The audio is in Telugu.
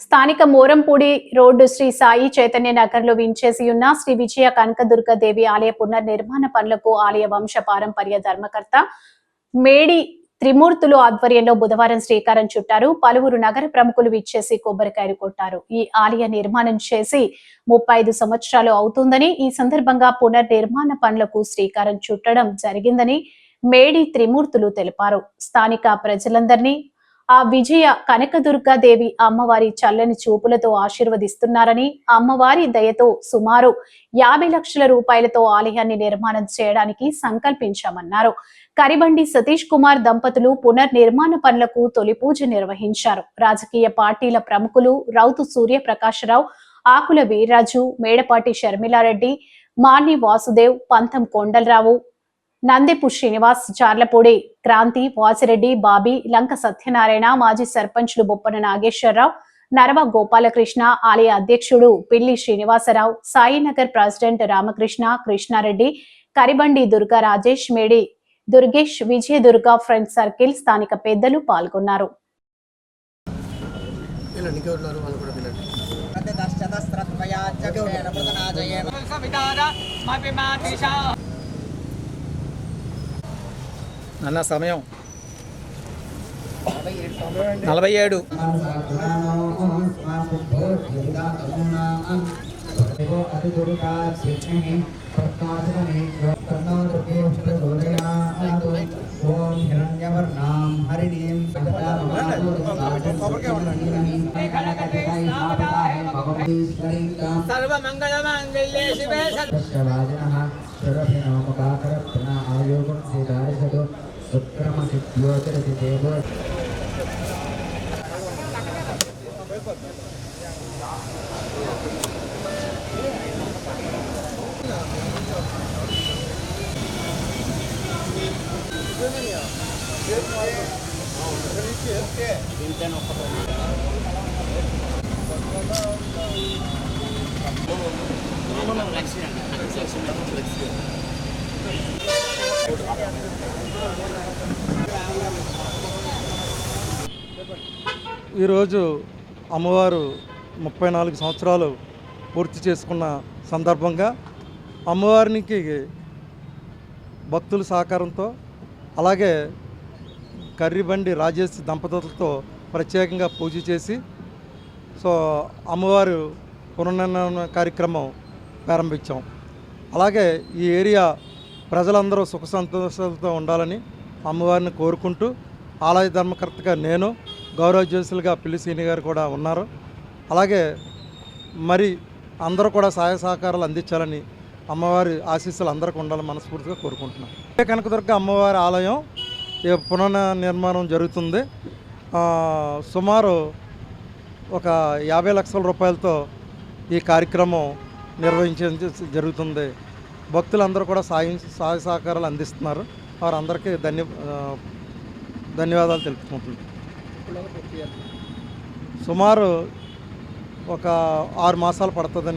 స్థానిక మోరంపూడి రోడ్డు శ్రీ సాయి చైతన్య నగర్లో వించేసి ఉన్న శ్రీ విజయ కనకదుర్గ దేవి ఆలయ పునర్నిర్మాణ పనులకు ఆలయ వంశ పారంపర్య ధర్మకర్త మేడి త్రిమూర్తులు ఆధ్వర్యంలో బుధవారం శ్రీకారం చుట్టారు. పలువురు నగర ప్రముఖులు విచ్చేసి కొబ్బరికాయలు కొట్టారు. ఈ ఆలయ నిర్మాణం చేసి ముప్పై ఐదు సంవత్సరాలు అవుతుందని ఈ సందర్భంగా పునర్నిర్మాణ పనులకు శ్రీకారం చుట్టడం జరిగిందని మేడి త్రిమూర్తులు తెలిపారు. స్థానిక ప్రజలందరినీ ఆ విజయ కనకదుర్గాదేవి అమ్మవారి చల్లని చూపులతో ఆశీర్వదిస్తున్నారని అమ్మవారి దయతో సుమారు యాభై లక్షల రూపాయలతో ఆలయాన్ని నిర్మాణం చేయడానికి సంకల్పించామన్నారు. కరిబండి సతీష్ కుమార్ దంపతులు పునర్నిర్మాణ పనులకు తొలి పూజ నిర్వహించారు. రాజకీయ పార్టీల ప్రముఖులు రౌతు సూర్యప్రకాశరావు ఆకుల వీర్రాజు మేడపాటి షర్మిలారెడ్డి మాని వాసుదేవ్ పంతం కొండలరావు నందెపు శ్రీనివాస్ చార్లపూడి క్రాంతి వాసిరెడ్డి బాబీ లంక సత్యనారాయణ మాజీ సర్పంచ్లు బొప్పన నాగేశ్వరరావు నరవ గోపాలకృష్ణ ఆలయ అధ్యక్షుడు Pilli Srinivasarao Sainagar president Ramakrishna Krishnareddy Karibandi Durga Rajesh Medi Durgesh Vijaya Durga friend circle స్థానిక పెద్దలు పాల్గొన్నారు. అన్న సమయం. నలభై ఏడు. సర్వమంగళమాంగళ్యే శివే ఆయోగం శ్రీధారిసదు சுப்பிரமணிய யோதரதி தேவர் Accident. Accident. Accident. ఈరోజు అమ్మవారు ముప్పై నాలుగు సంవత్సరాలు పూర్తి చేసుకున్న సందర్భంగా అమ్మవారికి భక్తుల సహకారంతో అలాగే కర్రిబండి రాజేష్ దంపతులతో ప్రత్యేకంగా పూజ చేసి సో అమ్మవారు పునర్నిర్మాణ కార్యక్రమం ప్రారంభించాం. అలాగే ఈ ఏరియా ప్రజలందరూ సుఖ సంతోషాలతో ఉండాలని అమ్మవారిని కోరుకుంటూ ఆలయ ధర్మకర్తగా నేను గౌరవ జ్యోతులుగా పిల్లి సీని గారు కూడా ఉన్నారు. అలాగే మరి అందరూ కూడా సహాయ సహకారాలు అందించాలని అమ్మవారి ఆశీస్సులు అందరికీ ఉండాలని మనస్ఫూర్తిగా కోరుకుంటున్నాను. కనకదుర్గ అమ్మవారి ఆలయం ఈ నిర్మాణం జరుగుతుంది. సుమారు ఒక యాభై లక్షల రూపాయలతో ఈ కార్యక్రమం నిర్వహించే జరుగుతుంది. భక్తులందరూ కూడా సాయం సహాయ సహకారాలు అందిస్తున్నారు. వారందరికీ ధన్య ధన్యవాదాలు తెలుపుకుంటున్నాను సుమారు ఒక ఆరు మాసాలు పడుతుందని